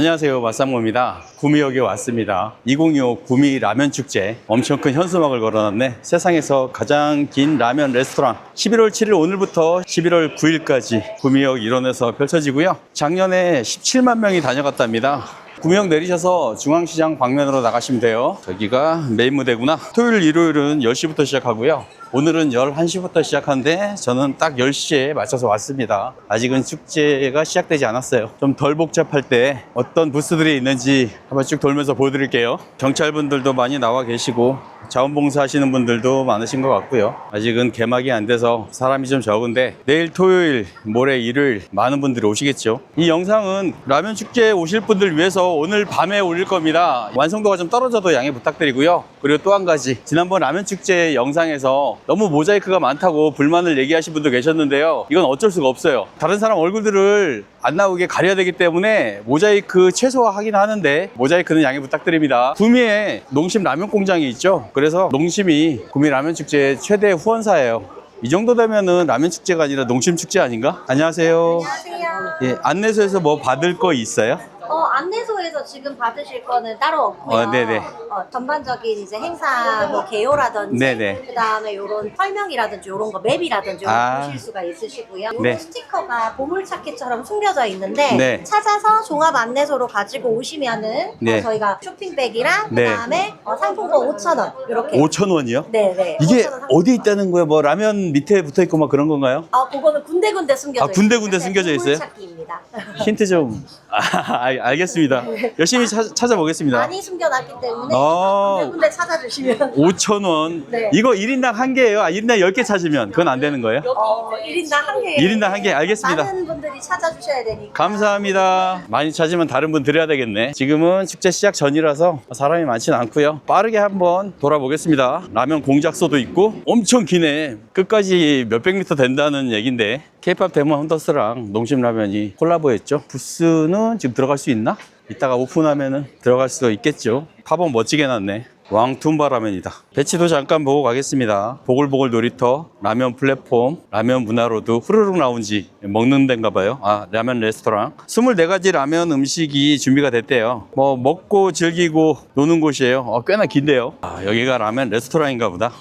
안녕하세요 마삼모입니다. 구미역에 왔습니다. 2025 구미 라면 축제. 엄청 큰 현수막을 걸어놨네. 세상에서 가장 긴 라면 레스토랑. 11월 7일 오늘부터 11월 9일까지 구미역 일원에서 펼쳐지고요. 작년에 17만 명이 다녀갔답니다. 구미역 내리셔서 중앙시장 방면으로 나가시면 돼요. 저기가 메인 무대구나. 토요일 일요일은 10시부터 시작하고요 오늘은 11시부터 시작하는데 저는 딱 10시에 맞춰서 왔습니다. 아직은 축제가 시작되지 않았어요. 좀 덜 복잡할 때 어떤 부스들이 있는지 한번 쭉 돌면서 보여드릴게요. 경찰분들도 많이 나와 계시고 자원봉사 하시는 분들도 많으신 것 같고요. 아직은 개막이 안 돼서 사람이 좀 적은데 내일 토요일, 모레 일요일 많은 분들이 오시겠죠. 이 영상은 라면 축제에 오실 분들 위해서 오늘 밤에 올릴 겁니다. 완성도가 좀 떨어져도 양해 부탁드리고요. 그리고 또 한 가지 지난번 라면 축제 영상에서 너무 모자이크가 많다고 불만을 얘기하신 분도 계셨는데요. 이건 어쩔 수가 없어요. 다른 사람 얼굴들을 안 나오게 가려야 되기 때문에 모자이크 최소화하긴 하는데 모자이크는 양해 부탁드립니다. 구미에 농심 라면 공장이 있죠. 그래서 농심이 구미 라면 축제 최대 후원사예요. 이 정도 되면은 라면 축제가 아니라 농심 축제 아닌가? 안녕하세요. 안녕하세요. 예, 안내소에서 뭐 받을 거 있어요? 어, 안내소에서 지금 받으실 거는 따로 없고요. 어, 네네. 어, 전반적인 이제 행사 뭐 개요라든지 네네. 그다음에 요런 설명이라든지 요런 거 맵이라든지 요런 아. 거 보실 수가 있으시고요. 요런 네. 스티커가 보물찾기처럼 숨겨져 있는데 네. 찾아서 종합 안내소로 가지고 오시면은 네. 어, 저희가 쇼핑백이랑 네. 그다음에 어, 상품권 5,000원 이렇게 5,000원이요? 네, 네. 이게 5,000원 상품권. 어디에 있다는 거예요? 뭐 라면 밑에 붙어 있고 막 그런 건가요? 아, 그거는 군데군데 숨겨져 아, 군데군데 있어요. 숨겨져 있어요? 보물찾기입니다. 힌트 좀. 아, 알, 알겠습니다. 열심히 찾, 찾아보겠습니다. 많이 숨겨놨기 때문에 어. 군데군데 찾아주시면 5,000원. 네. 이거 1인당 한 개예요? 아, 1인당 10개 찾으면 그건 안 되는 거예요? 어, 1인당 한 개. 1인당 한 개, 알겠습니다. 많은 분들이 찾아주셔야 되니까. 감사합니다. 많이 찾으면 다른 분 드려야 되겠네. 지금은 축제 시작 전이라서 사람이 많지는 않고요. 빠르게 한번 돌아보겠습니다. 라면 공작소도 있고 엄청 기네. 끝까지 몇백 미터 된다는 얘긴데 케이팝 데몬 헌터스랑 농심라면이 콜라보했죠. 부스는 지금 들어갈 수 있나? 이따가 오픈하면은 들어갈 수 있겠죠. 팝업 멋지게 놨네. 왕툼바 라면이다. 배치도 잠깐 보고 가겠습니다. 보글보글 놀이터, 라면 플랫폼, 라면 문화로드, 후루룩 라운지 먹는 데인가 봐요. 아, 라면 레스토랑. 24가지 라면 음식이 준비가 됐대요. 뭐 먹고 즐기고 노는 곳이에요. 어, 꽤나 긴데요. 아, 여기가 라면 레스토랑인가 보다.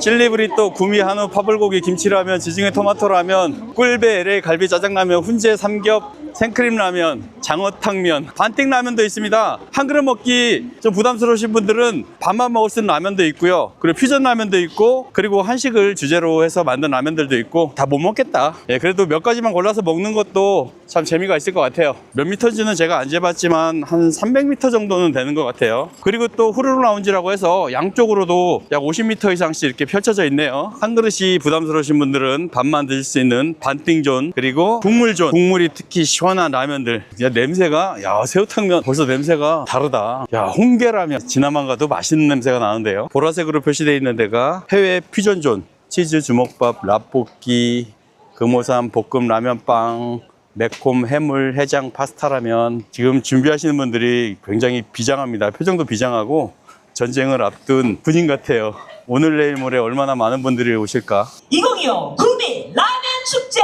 칠리브리또, 구미, 한우, 파불고기, 김치라면, 지중해 토마토라면, 꿀배, LA 갈비 짜장라면, 훈제 삼겹, 생크림 라면, 장어탕면, 반띵 라면도 있습니다. 한 그릇 먹기 좀 부담스러우신 분들은 밥만 먹을 수 있는 라면도 있고요. 그리고 퓨전 라면도 있고, 그리고 한식을 주제로 해서 만든 라면들도 있고, 다 못 먹겠다. 예, 그래도 몇 가지만 골라서 먹는 것도 참 재미가 있을 것 같아요. 몇 미터인지는 제가 안 재봤지만 한 300m 정도는 되는 것 같아요. 그리고 또 후루룩 라운지라고 해서 양쪽으로도 약 50m 이상씩 이렇게 펼쳐져 있네요. 한 그릇이 부담스러우신 분들은 밥만 드실 수 있는 반띵존 그리고 국물존 국물이 특히 시원한 라면들 야 냄새가 야 새우탕면 벌써 냄새가 다르다 야 홍게라면 지나만 가도 맛있는 냄새가 나는데요 보라색으로 표시되어 있는 데가 해외 퓨전존 치즈 주먹밥 라볶이 금오삼 볶음 라면빵 매콤 해물 해장 파스타라면 지금 준비하시는 분들이 굉장히 비장합니다 표정도 비장하고 전쟁을 앞둔 군인 같아요 오늘 내일 모레 얼마나 많은 분들이 오실까 2025 구미 라면 축제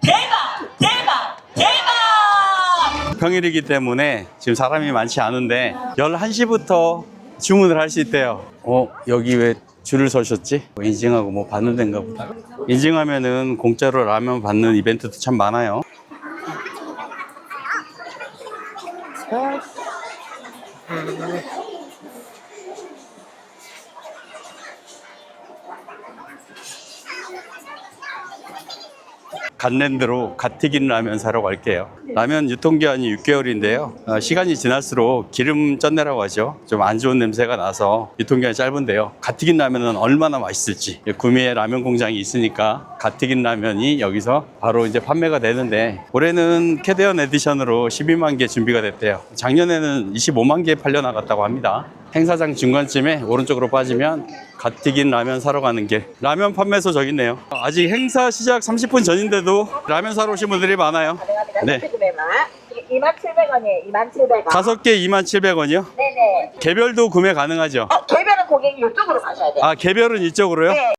대박 대박 대박 평일이기 때문에 지금 사람이 많지 않은데 11시부터 주문을 할 수 있대요. 어, 여기 왜 줄을 서셨지? 뭐 인증하고 뭐 받는 데인가 보다. 인증하면은 공짜로 라면 받는 이벤트도 참 많아요. Yes. 갓랜드로 갓 튀긴 라면 사러 갈게요. 라면 유통기한이 6개월인데요. 어, 시간이 지날수록 기름 쩐내라고 하죠. 좀 안 좋은 냄새가 나서 유통기한이 짧은데요. 갓 튀긴 라면은 얼마나 맛있을지. 구미에 라면 공장이 있으니까 갓 튀긴 라면이 여기서 바로 이제 판매가 되는데 올해는 캐대언 에디션으로 12만 개 준비가 됐대요. 작년에는 25만 개 팔려 나갔다고 합니다. 행사장 중간쯤에 오른쪽으로 빠지면 갓 튀긴 라면 사러 가는 길. 라면 판매소 저기 있네요. 아직 행사 시작 30분 전인데도 라면 사러 오신 분들이 많아요. 네. 구매만 27,000원이에요. 27,000원. 다섯 개 27,000원이요? 네네. 개별도 구매 가능하죠? 어, 개별은 고객이 이쪽으로 가셔야 돼요. 아, 개별은 이쪽으로요? 네.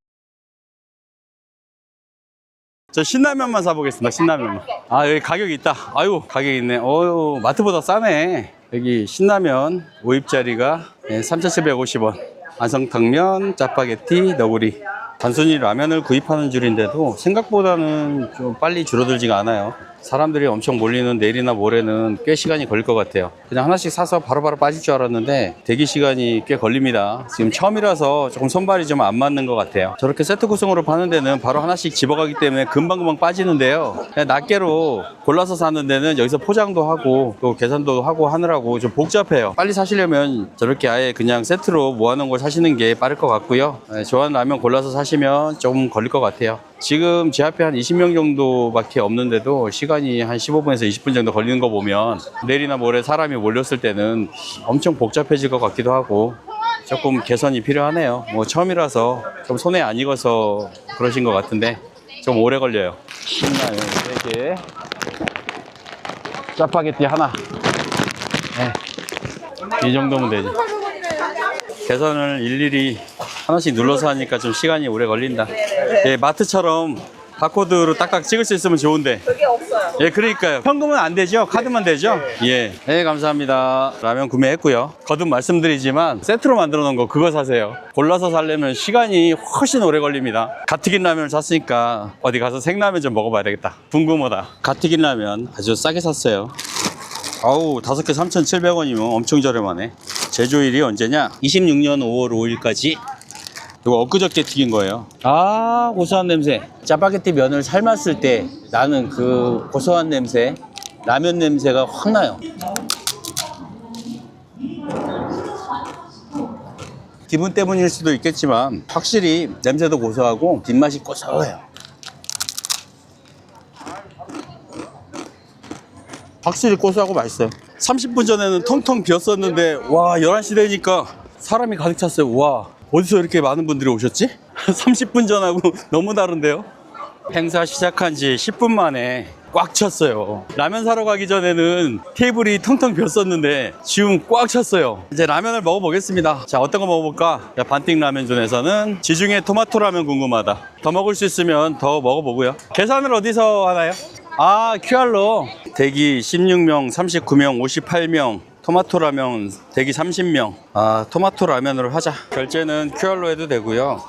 저 신라면만 사보겠습니다. 신라면만. 아 여기 가격이 있다. 아유 가격이 있네. 어유 마트보다 싸네. 여기 신라면 5입짜리가 3,750원. 안성탕면, 짜파게티, 너구리. 단순히 라면을 구입하는 줄인데도 생각보다는 좀 빨리 줄어들지가 않아요. 사람들이 엄청 몰리는 내일이나 모레는 꽤 시간이 걸릴 것 같아요. 그냥 하나씩 사서 바로 바로 빠질 줄 알았는데 대기 시간이 꽤 걸립니다. 지금 처음이라서 조금 손발이 좀 안 맞는 것 같아요. 저렇게 세트 구성으로 파는 데는 바로 하나씩 집어가기 때문에 금방금방 빠지는데요. 그냥 낱개로 골라서 사는 데는 여기서 포장도 하고 또 계산도 하고 하느라고 좀 복잡해요. 빨리 사시려면 저렇게 아예 그냥 세트로 모아놓은 걸 사시는 게 빠를 것 같고요. 네, 좋아하는 라면 골라서 사시면 조금 걸릴 것 같아요. 지금 제 앞에 한 20명 정도밖에 없는데도 시간이 한 15분에서 20분 정도 걸리는 거 보면 내일이나 모레 사람이 몰렸을 때는 엄청 복잡해질 것 같기도 하고 조금 개선이 필요하네요. 뭐 처음이라서 좀 손에 안 익어서 그러신 것 같은데 좀 오래 걸려요. 신라면 3개, 짜파게티 하나. 네. 이 정도면 되지. 계산을 일일이 하나씩 눌러서 하니까 좀 시간이 오래 걸린다. 예, 마트처럼 바코드로 딱딱 찍을 수 있으면 좋은데. 그게 없어요. 예, 그러니까요. 현금은 안 되죠? 카드만 되죠? 예. 네, 감사합니다. 라면 구매했고요. 거듭 말씀드리지만 세트로 만들어 놓은 거 그거 사세요. 골라서 살려면 시간이 훨씬 오래 걸립니다. 갓 튀긴 라면을 샀으니까 어디 가서 생라면 좀 먹어봐야 되겠다. 궁금하다. 갓 튀긴 라면 아주 싸게 샀어요. 아우, 다섯 개 3,700원이면 엄청 저렴하네. 제조일이 언제냐? 26년 5월 5일까지 이거 엊그저께 튀긴 거예요. 아, 고소한 냄새. 짜파게티 면을 삶았을 때 나는 그 고소한 냄새, 라면 냄새가 확 나요. 기분 때문일 수도 있겠지만 확실히 냄새도 고소하고 뒷맛이 고소해요. 확실히 고소하고 맛있어요. 30분 전에는 텅텅 비었었는데 와 11시 되니까 사람이 가득 찼어요. 와 어디서 이렇게 많은 분들이 오셨지? 30분 전하고 너무 다른데요? 행사 시작한 지 10분 만에 꽉 찼어요. 라면 사러 가기 전에는 테이블이 텅텅 비었었는데 지금 꽉 찼어요. 이제 라면을 먹어보겠습니다. 자, 어떤 거 먹어볼까? 자, 반띵 라면존에서는 지중해 토마토 라면 궁금하다. 더 먹을 수 있으면 더 먹어보고요. 계산을 어디서 하나요? 아, QR로 대기 16명, 39명, 58명. 토마토 라면 대기 30명. 아, 토마토 라면으로 하자. 결제는 QR로 해도 되고요.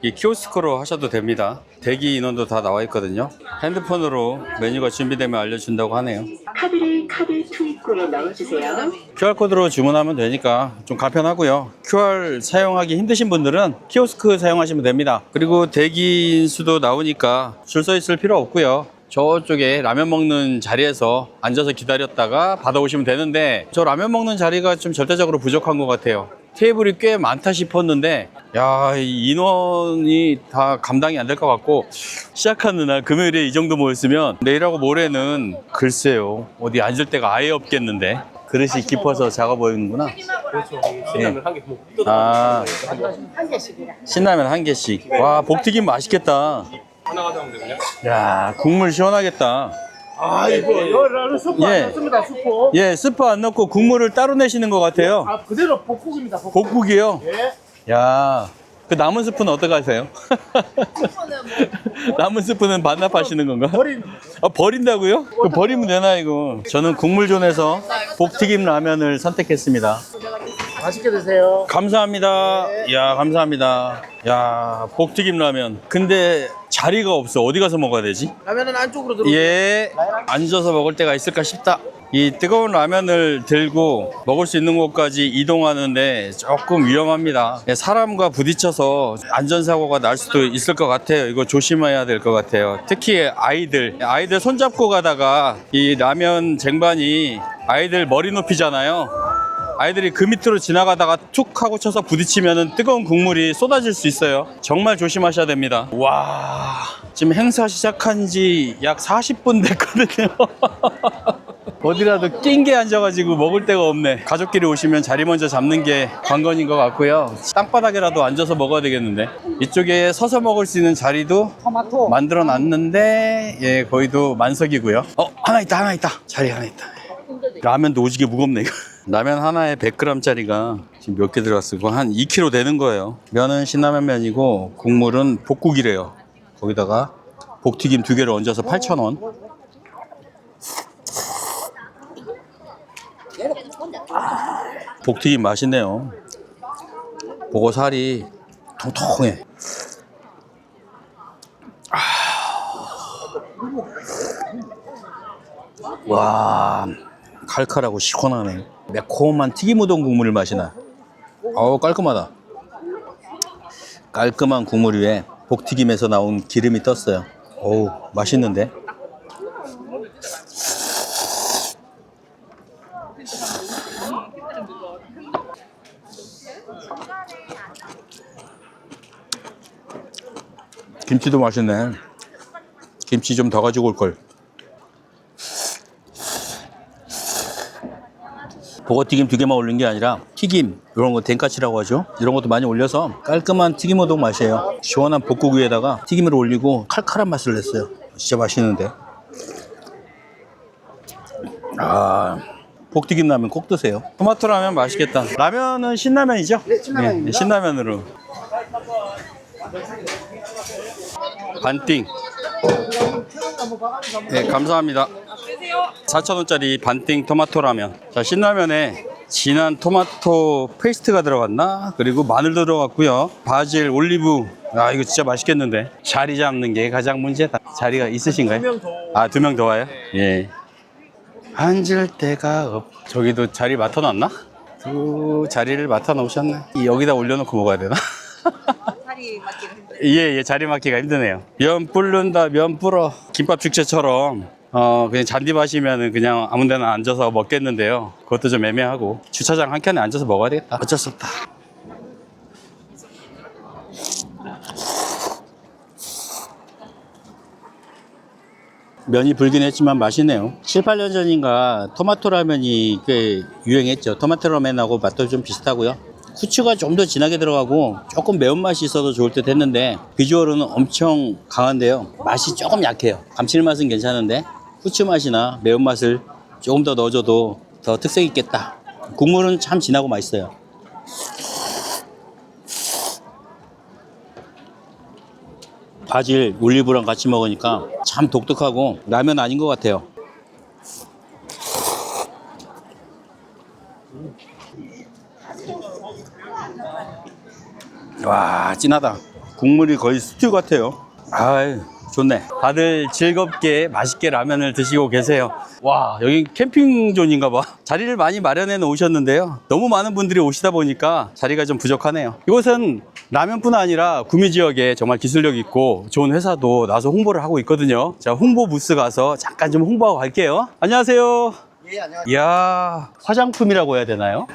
이 키오스크로 하셔도 됩니다. 대기 인원도 다 나와 있거든요. 핸드폰으로 메뉴가 준비되면 알려준다고 하네요. 카드를 카드 투입구로 넣어주세요. QR코드로 주문하면 되니까 좀 간편하고요. QR 사용하기 힘드신 분들은 키오스크 사용하시면 됩니다. 그리고 대기 인 수도 나오니까 줄 서 있을 필요 없고요. 저쪽에 라면 먹는 자리에서 앉아서 기다렸다가 받아오시면 되는데 저 라면 먹는 자리가 좀 절대적으로 부족한 것 같아요. 테이블이 꽤 많다 싶었는데 야, 이 인원이 다 감당이 안 될 것 같고 시작하는 날 금요일에 이 정도 모였으면 내일하고 모레는 글쎄요 어디 앉을 데가 아예 없겠는데 그릇이 깊어서 작아 보이는구나. 그렇죠. 신라면 한 개 뭐. 아 신라면 한 개씩. 와 복튀김 맛있겠다. 하나 가져가면 되냐? 야 국물 시원하겠다. 아 이거 열라는 스프 예. 안 넣습니다 스프 예 스프 안 넣고 국물을 따로 내시는 것 같아요. 아 그대로 볶국입니다 볶국 복국이요. 예. 야. 그 남은 스프는 어떻게 하세요? 남은 스프는 반납하시는 건가? 버린 아, 버린다고요? 그 버리면 되나 이거? 저는 국물존에서 복튀김 라면을 선택했습니다. 맛있게 드세요 감사합니다. 야 감사합니다. 야 복튀김 라면. 근데 자리가 없어. 어디 가서 먹어야 되지? 라면은 안쪽으로 들어 예. 앉아서 먹을 데가 있을까 싶다. 이 뜨거운 라면을 들고 먹을 수 있는 곳까지 이동하는데 조금 위험합니다. 예, 사람과 부딪혀서 안전사고가 날 수도 있을 것 같아요. 이거 조심해야 될 것 같아요. 특히 아이들. 아이들 손잡고 가다가 이 라면 쟁반이 아이들 머리 높이잖아요. 아이들이 그 밑으로 지나가다가 툭 하고 쳐서 부딪히면 뜨거운 국물이 쏟아질 수 있어요. 정말 조심하셔야 됩니다. 와, 지금 행사 시작한 지 약 40분 됐거든요. 어디라도 낑게 앉아가지고 먹을 데가 없네. 가족끼리 오시면 자리 먼저 잡는 게 관건인 것 같고요. 땅바닥에라도 앉아서 먹어야 되겠는데. 이쪽에 서서 먹을 수 있는 자리도 만들어 놨는데, 예, 거의도 만석이고요. 어, 하나 있다, 하나 있다. 자리 하나 있다. 라면도 오지게 무겁네 이거. 라면 하나에 100g짜리가 지금 몇 개 들어갔어? 그거 한 2kg 되는 거예요. 면은 신라면 면이고 국물은 복국이래요. 거기다가 복튀김 두 개를 얹어서 8,000원. 복튀김 맛있네요. 보고 살이 통통해. 아. 와, 칼칼하고 시원하네. 매콤한 튀김 우동 국물을 마시나. 어우, 깔끔하다. 깔끔한 국물 위에 복튀김에서 나온 기름이 떴어요. 어우, 맛있는데? 김치도 맛있네. 김치 좀 더 가지고 올 걸. 버거튀김 두 개만 올린 게 아니라 튀김 이런 거 된까치라고 하죠. 이런 것도 많이 올려서 깔끔한 튀김 우동 맛이에요. 시원한 볶국 위에다가 튀김을 올리고 칼칼한 맛을 냈어요. 진짜 맛있는데. 아, 복튀김 라면 꼭 드세요. 토마토 라면 맛있겠다. 라면은 신라면이죠? 네, 신라면입니다. 신라면으로. 반띵. 네, 감사합니다. 4,000원짜리 반띵 토마토 라면. 자, 신라면에 진한 토마토 페이스트가 들어갔나? 그리고 마늘 들어갔고요. 바질, 올리브. 아, 이거 진짜 맛있겠는데. 자리 잡는 게 가장 문제다. 자리가 있으신가요? 아, 두 명 더 와요? 예. 앉을 데가 없. 저기도 자리 맡아놨나? 두 자리를 맡아놓으셨네. 이 여기다 올려놓고 먹어야 되나? 자리 맡기가 힘들어요. 예, 예, 자리 맡기가 힘드네요. 면 불른다, 면 불어. 김밥 축제처럼, 어, 그냥 잔디밭이면은 그냥 아무 데나 앉아서 먹겠는데요. 그것도 좀 애매하고. 주차장 한 켠에 앉아서 먹어야 되겠다. 어쩔 수 없다. 면이 불긴 했지만 맛있네요. 7, 8년 전인가 토마토 라면이 꽤 유행했죠. 토마토 라면하고 맛도 좀 비슷하고요. 후추가 좀 더 진하게 들어가고 조금 매운맛이 있어도 좋을 듯 했는데 비주얼은 엄청 강한데요. 맛이 조금 약해요. 감칠맛은 괜찮은데 후추 맛이나 매운맛을 조금 더 넣어줘도 더 특색 있겠다. 국물은 참 진하고 맛있어요. 바질, 올리브랑 같이 먹으니까 참 독특하고 라면 아닌 것 같아요. 와, 진하다. 국물이 거의 스튜 같아요. 아, 좋네. 다들 즐겁게 맛있게 라면을 드시고 계세요. 와, 여기 캠핑존인가 봐. 자리를 많이 마련해 놓으셨는데요. 너무 많은 분들이 오시다 보니까 자리가 좀 부족하네요. 이곳은 라면뿐 아니라 구미 지역에 정말 기술력 있고 좋은 회사도 나서 홍보를 하고 있거든요. 자, 홍보 부스 가서 잠깐 좀 홍보하고 갈게요. 안녕하세요. 예, 안녕하세요. 이야, 화장품이라고 해야 되나요?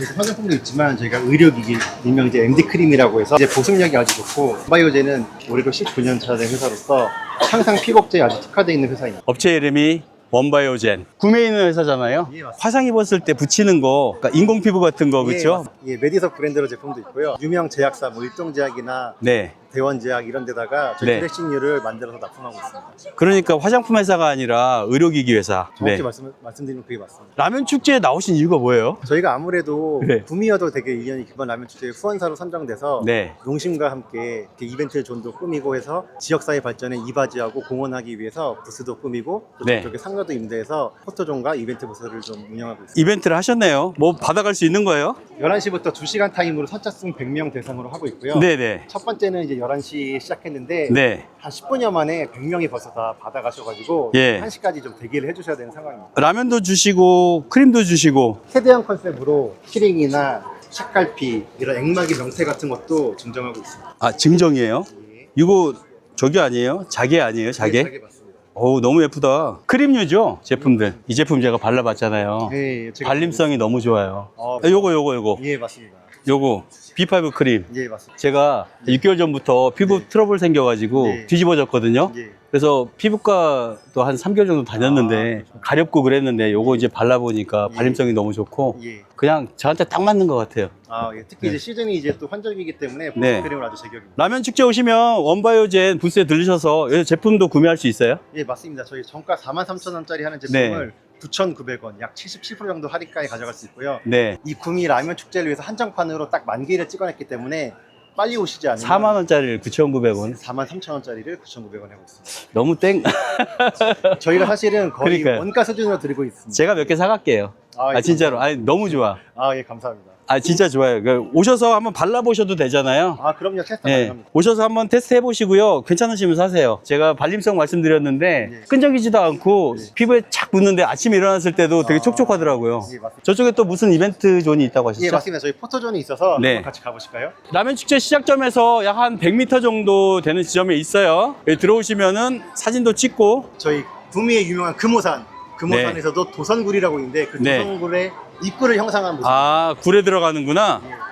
저희가 화장품도 있지만 저희가 의료기기 일명 이제 MD 크림이라고 해서 이제 보습력이 아주 좋고 바이오제는 올해로 19년 차 된 회사로서 항상 피복제에 아주 특화되어 있는 회사입니다. 업체 이름이 원바이오젠. 구매해 있는 회사잖아요. 예. 화상 입었을 때 붙이는 거, 그러니까 인공 피부 같은 거, 예, 그렇죠? 예, 메디석 브랜드로 제품도 있고요. 유명 제약사 뭐 일동제약이나 네. 대원제약 이런 데다가 저희 네. 드레싱류를 만들어서 납품하고 있습니다. 그러니까 화장품 회사가 아니라 의료기기 회사. 정확히 네. 말씀, 말씀드리면 그게 맞습니다. 라면 축제에 나오신 이유가 뭐예요? 저희가 아무래도 네. 구미여도 되게 인연이 깊은 라면 축제의 후원사로 선정돼서 네. 농심과 함께 이렇게 이벤트 존도 꾸미고 해서 지역사회 발전에 이바지하고 공헌하기 위해서 부스도 꾸미고 또 네. 저쪽에 상가도 임대해서 포토존과 이벤트 부스를 좀 운영하고 있습니다. 이벤트를 하셨네요. 뭐 받아갈 수 있는 거예요? 11시부터 2시간 타임으로 선착순 100명 대상으로 하고 있고요. 네네. 첫 번째는 이제 11시 시작했는데 네. 한 10분여 만에 100명이 벌써 다 받아가셔가지고 예. 1시까지 좀 대기를 해주셔야 되는 상황입니다. 라면도 주시고, 크림도 주시고. 세대형 컨셉으로 키링이나 샷갈피 이런 액막이 명태 같은 것도 증정하고 있습니다. 아, 증정이에요? 예. 이거 저기 아니에요? 자개 아니에요? 자개? 자개 맞습니다. 어우, 너무 예쁘다. 크림류죠? 제품들. 이 제품 제가 발라봤잖아요. 네, 제가 발림성이 너무 좋아요. 어, 아, 요거, 요거, 요거. 예 맞습니다. 요거. B5 크림. 예 맞습니다. 제가 6개월 전부터 피부 네. 트러블 생겨가지고 네. 뒤집어졌거든요. 예. 그래서 피부과도 한 3개월 정도 다녔는데 가렵고 그랬는데 요거 이제 발라보니까 예. 발림성이 너무 좋고 예. 그냥 저한테 딱 맞는 것 같아요. 아, 예. 특히 네. 이제 시즌이 이제 또 환절기이기 때문에 네. 보습 크림은 아주 제격입니다. 라면 축제 오시면 원바이오젠 부스에 들르셔서 이 제품도 구매할 수 있어요? 예, 맞습니다. 저희 정가 43,000원짜리 하는 네. 제품을 9,900원, 약 77% 정도 할인가에 가져갈 수 있고요. 네. 이 구미 라면 축제를 위해서 한정판으로 딱 만 개를 찍어냈기 때문에 빨리 오시지 않으면 4만 원짜리를 9,900원. 4만 3천 원짜리를 9,900원 하고 있습니다. 너무 땡. 저희가 사실은 거의 그러니까요. 원가 수준으로 드리고 있습니다. 제가 몇 개 사갈게요. 아, 아, 예, 진짜로. 아니, 너무 좋아. 아, 예, 감사합니다. 아, 진짜 좋아요. 그 오셔서 한번 발라보셔도 되잖아요. 아, 그럼요. 테스트 예. 가능합니다. 오셔서 한번 테스트 해보시고요. 괜찮으시면 사세요. 제가 발림성 말씀드렸는데 예. 끈적이지도 않고 피부에 착 붙는데 아침에 일어났을 때도 되게 아. 촉촉하더라고요. 예, 맞습니다. 저쪽에 또 무슨 이벤트 존이 있다고 하셨죠? 예, 맞습니다. 저희 포토존이 있어서 네. 한번 같이 가보실까요? 라면 축제 시작점에서 약 한 100m 정도 되는 지점에 있어요. 여기 들어오시면은 사진도 찍고 저희 구미의 유명한 금오산, 금오산에서도 도선굴이라고 있는데 그 네. 도선굴의 입구를 형상한 모습. 아 굴에 들어가는구나. 예.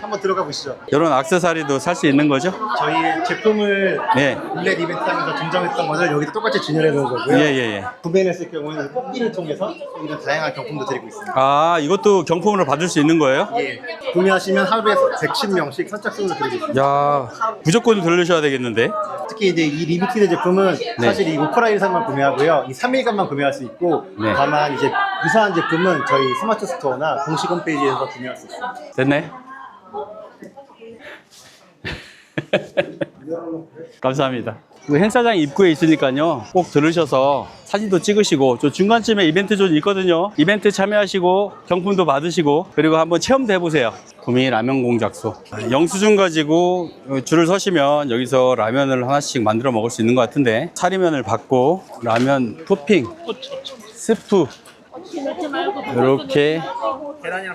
한번 들어가 보시죠. 이런 악세사리도 살 수 있는 거죠? 저희 제품을 네. 룰렛 이벤트 하면서 증정했던 것을 여기도 똑같이 진열해 놓은 거고요. 예, 예, 예. 구매했을 경우에는 뽑기를 통해서 이런 다양한 경품도 드리고 있습니다. 아, 이것도 경품으로 받을 수 있는 거예요? 예. 구매하시면 하루에 110명씩 선착순으로 드리고 있습니다. 야, 무조건 들르셔야 되겠는데? 특히 이제 이 리미티드 제품은 네. 사실 이 오프라인에서만 구매하고요. 이 3일간만 구매할 수 있고 네. 다만 이제 유사한 제품은 저희 스마트 스토어나 공식 홈페이지에서 구매할 수 있습니다. 됐네. 감사합니다. 그 행사장 입구에 있으니까요. 꼭 들으셔서 사진도 찍으시고 저 중간쯤에 이벤트 존 있거든요. 이벤트 참여하시고 경품도 받으시고 그리고 한번 체험도 해보세요. 구미 라면 공작소. 영수증 가지고 줄을 서시면 여기서 라면을 하나씩 만들어 먹을 수 있는 것 같은데 사리면을 받고 라면 토핑, 스프 이렇게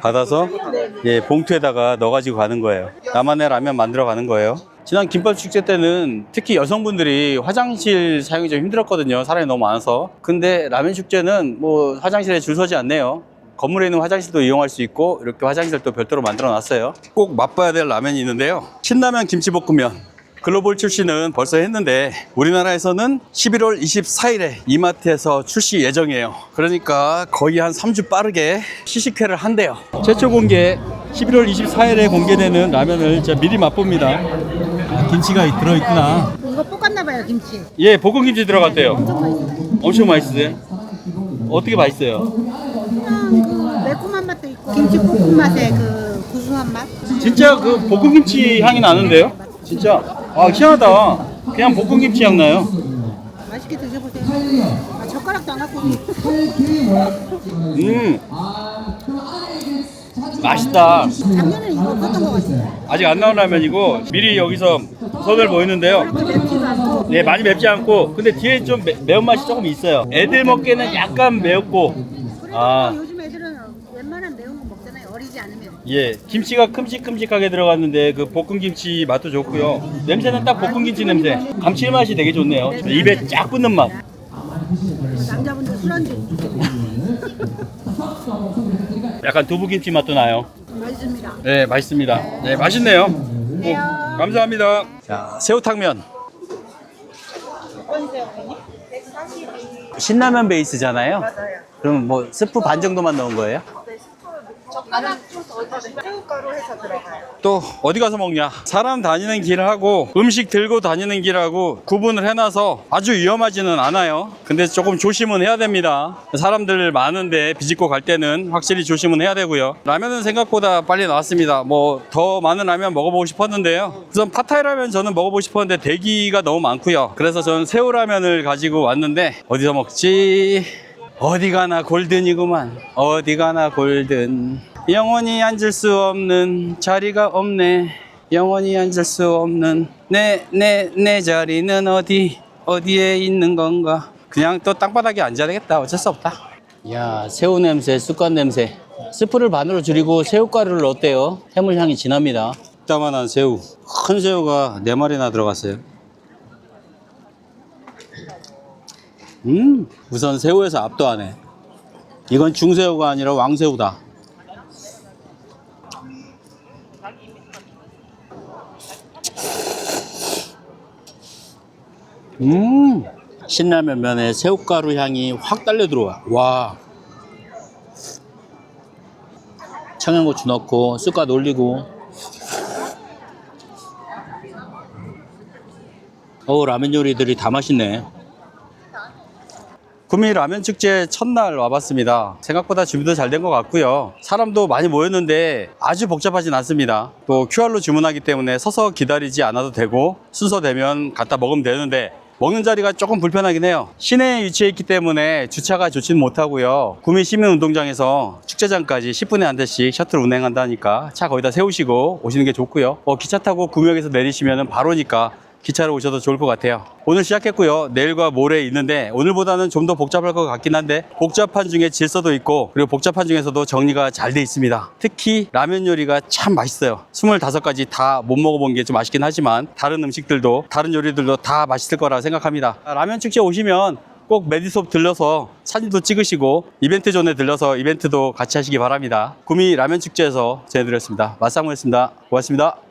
받아서 예, 봉투에다가 넣어가지고 가는 거예요. 나만의 라면 만들어 가는 거예요. 지난 김밥 축제 때는 특히 여성분들이 화장실 사용이 좀 힘들었거든요. 사람이 너무 많아서. 근데 라면 축제는 뭐 화장실에 줄 서지 않네요. 건물에 있는 화장실도 이용할 수 있고 이렇게 화장실도 별도로 만들어 놨어요. 꼭 맛봐야 될 라면이 있는데요. 신라면 김치볶음면. 글로벌 출시는 벌써 했는데 우리나라에서는 11월 24일에 이마트에서 출시 예정이에요. 그러니까 거의 한 3주 빠르게 시식회를 한대요. 최초 공개 11월 24일에 공개되는 라면을 제가 미리 맛봅니다. 아, 김치가 들어있구나. 이거 볶았나봐요 김치 예, 볶음김치 들어갔대요. 엄청 맛있어요 엄청 맛있어요. 어떻게 맛있어요? 그냥 그 매콤한 맛도 있고 김치 볶음 맛의 그 구수한 맛 진짜 그 볶음김치 향이 나는데요? 진짜 아 희한하다. 그냥 볶음김치 향 나요. 맛있게 드셔보세요 아, 젓가락도 안 갖고 음 맛있다. 작년에 이거 볶았던 거 같아요 아직 안 나온 라면이고 미리 여기서 선을 보이는데요. 맵지도 않고 네 많이 맵지 않고 근데 뒤에 좀 매, 매운맛이 조금 있어요. 애들 먹기에는 약간 매웠고 그래도 아. 요즘 애들은 웬만한 매운 거 먹잖아요 어리지 않으면 예 김치가 큼직큼직하게 들어갔는데 그 볶음김치 맛도 좋고요. 냄새는 딱 볶음김치 냄새. 감칠맛이 되게 좋네요. 입에 쫙 붙는 맛. 남자분들 술안주 약간 두부김치 맛도 나요. 맛있습니다 네, 맛있습니다. 네, 맛있네요. 오, 감사합니다. 자, 새우탕면. 신라면 베이스잖아요. 그럼 뭐 스프 반 정도만 넣은 거예요? 새우가루 해서 들어가요 또 어디 가서 먹냐? 사람 다니는 길하고 음식 들고 다니는 길하고 구분을 해놔서 아주 위험하지는 않아요. 근데 조금 조심은 해야 됩니다. 사람들 많은데 비집고 갈 때는 확실히 조심은 해야 되고요. 라면은 생각보다 빨리 나왔습니다. 뭐 더 많은 라면 먹어보고 싶었는데요. 우선 파타이 라면 저는 먹어보고 싶었는데 대기가 너무 많고요. 그래서 저는 새우 라면을 가지고 왔는데 어디서 먹지? 어디 가나 골든이구만. 어디 가나 골든. 영원히 앉을 수 없는 자리가 없네. 영원히 앉을 수 없는 내 내 내 자리는 어디 어디에 있는 건가? 그냥 또 땅바닥에 앉아야 되겠다. 어쩔 수 없다. 야 새우 냄새, 쑥갓 냄새. 스프를 반으로 줄이고 새우가루를 넣었대요. 해물 향이 진합니다. 이따만한 새우, 큰 새우가 네 마리나 들어갔어요. 음, 우선 새우에서 압도하네. 이건 중새우가 아니라 왕새우다. 음, 신라면 면에 새우가루 향이 확 달려 들어와. 와. 청양고추 넣고 쑥갓 올리고. 어우, 라면 요리들이 다 맛있네. 구미 라면 축제 첫날 와봤습니다. 생각보다 준비도 잘 된 것 같고요. 사람도 많이 모였는데 아주 복잡하진 않습니다. 또 QR로 주문하기 때문에 서서 기다리지 않아도 되고 순서되면 갖다 먹으면 되는데 먹는 자리가 조금 불편하긴 해요. 시내에 위치해 있기 때문에 주차가 좋지는 못하고요. 구미 시민운동장에서 축제장까지 10분에 한 대씩 셔틀 운행한다니까 차 거기다 세우시고 오시는 게 좋고요. 어, 기차 타고 구미역에서 내리시면 바로니까 기차로 오셔도 좋을 것 같아요. 오늘 시작했고요. 내일과 모레 있는데 오늘보다는 좀 더 복잡할 것 같긴 한데 복잡한 중에 질서도 있고 그리고 복잡한 중에서도 정리가 잘 돼 있습니다. 특히 라면 요리가 참 맛있어요. 25가지 다 못 먹어본 게 좀 아쉽긴 하지만 다른 음식들도 다른 요리들도 다 맛있을 거라 생각합니다. 라면 축제 오시면 꼭 메디숍 들려서 사진도 찍으시고 이벤트 존에 들려서 이벤트도 같이 하시기 바랍니다. 구미 라면 축제에서 전해드렸습니다. 맛상무였습니다. 고맙습니다.